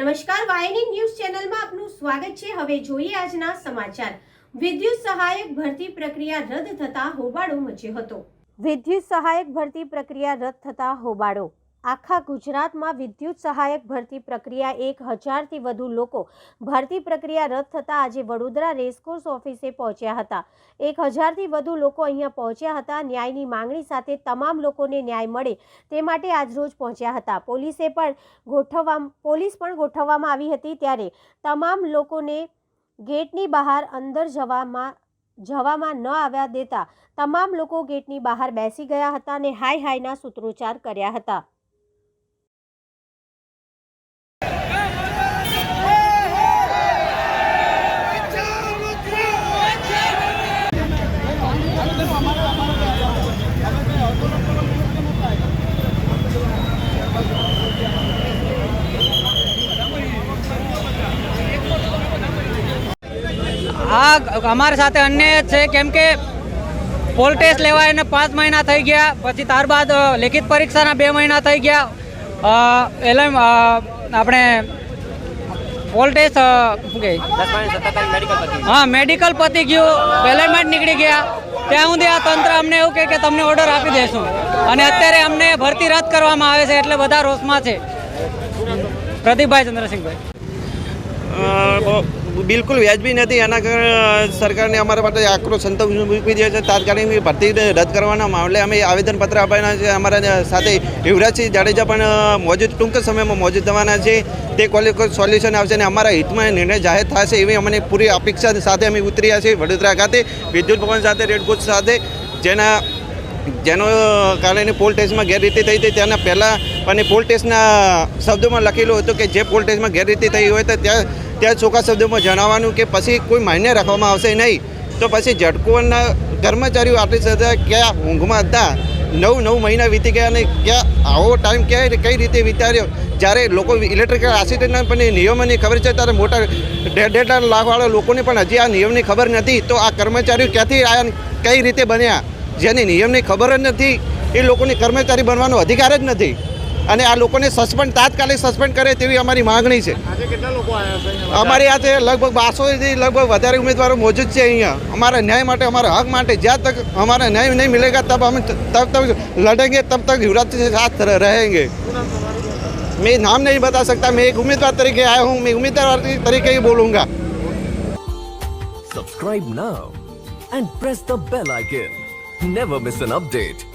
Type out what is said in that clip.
નમસ્કાર, વાયની ન્યૂઝ ચેનલમાં આપનું સ્વાગત છે. હવે જોઈએ આજના સમાચાર. વિદ્યુત સહાયક ભરતી પ્રક્રિયા રદ થતા હોબાળો મચ્યો હતો. વિદ્યુત સહાયક ભરતી પ્રક્રિયા રદ થતા હોબાળો. આખા ગુજરાતમાં વિદ્યુત સહાયક ભરતી પ્રક્રિયા એક હજારથી વધુ લોકો ભરતી પ્રક્રિયા રદ થતાં આજે વડોદરા રેસકોર્સ ઓફિસે પહોંચ્યા હતા. એક હજારથી વધુ લોકો અહીંયા પહોંચ્યા હતા. ન્યાયની માંગણી સાથે તમામ લોકોને ન્યાય મળે તે માટે આજરોજ પહોંચ્યા હતા. પોલીસે પણ ગોઠવવા પોલીસ પણ ગોઠવવામાં આવી હતી ત્યારે તમામ લોકોને ગેટની બહાર અંદર જવામાં જવામાં ન આવ્યા દેતા તમામ લોકો ગેટની બહાર બેસી ગયા હતા અને હાય હાયના સૂત્રોચ્ચાર કર્યા હતા. આ અમારી સાથે અન્યાય છે. કેમ કે પોલ ટેસ્ટ લેવાય એને પાંચ મહિના થઈ ગયા. પછી ત્યારબાદ લેખિત પરીક્ષાના બે મહિના થઈ ગયા. એલ આપણે પોલ ટેસ્ટ શું કહે હા મેડિકલ પતી ગયું. પેલેમેન્ટ નીકળી ગયા. ત્યાં સુધી આ તંત્ર અમને એવું કહે કે તમને ઓર્ડર આપી દેશું. અને અત્યારે અમને ભરતી રદ કરવામાં આવે છે. એટલે બધા રોષમાં છે. પ્રદીપભાઈ ચંદ્રસિંહભાઈ. બિલકુલ વ્યાજબી નથી. એના સરકારને અમારા માટે આકરો સંતોષ મૂકી દે છે. તાત્કાલિક ભરતી રદ કરવાના મામલે અમે આવેદનપત્ર આપવાના છે. અમારા સાથે યુવરાજસિંહ જાડેજા પણ મોજૂદ, ટૂંક સમયમાં મોજૂદ થવાના છે. તે સોલ્યુશન આવશે અને અમારા હિતમાં નિર્ણય જાહેર થશે એવી અમને પૂરી અપેક્ષા સાથે અમે ઉતર્યા છીએ વડોદરા ખાતે. વિદ્યુત ભવન સાથે રેડકોચ સાથે. જેના, જેનો કારણે પોલ ટેસ્ટમાં ગેરરીતિ થઈ હતી. તેના પહેલાં અને પોલ ટેસ્ટના શબ્દોમાં લખેલું હતું કે જે પોલ ટેસ્ટમાં ગેરરીતિ થઈ હોય તો ત્યાં ત્યાં ચોખ્ખા શબ્દોમાં જણાવવાનું કે પછી કોઈ માન્ય રાખવામાં આવશે નહીં. તો પછી ઝટકોના કર્મચારીઓ આટલી સજા ક્યાં ઊંઘમાં હતા? નવ નવ મહિના વીતી ગયા અને ક્યાં આવો ટાઈમ ક્યાં કઈ રીતે વિતાર્યો? જ્યારે લોકો ઇલેક્ટ્રિકલ આસિસ્ટન્ટના પણ નિયમોની ખબર છે, ત્યારે મોટા ડેઢ ડેઢ લાખવાળા લોકોને પણ હજી આ નિયમની ખબર નથી. તો આ કર્મચારીઓ ક્યાંથી આવ્યા કઈ રીતે બન્યા? જેની નિયમની ખબર જ નથી. એ લોકોને કર્મચારી બનવાનો અધિકાર જ નથી. અને આ લોકોને સસ્પેન્ડ તાત્કાલિક સસ્પેન્ડ કરે તેવી અમારી માગણી છે અમારી આ છે લગભગ બારસોથી લગભગ વધારે ઉમેદવારો મોજૂદ છે અહીંયા અમારા ન્યાય માટે અમારા હક માટે જ્યાં તક हमारा न्याय नहीं मिलेगा तब हम तब तक लड़ेंगे तब तक युवराज के साथ रहेंगे मैं नाम नहीं बता सकता मैं एक उम्मीदवार तरीके आया हूँ मैं उम्मीदवार तरीके ही बोलूँगा Subscribe now and press the bell icon. Never miss an update.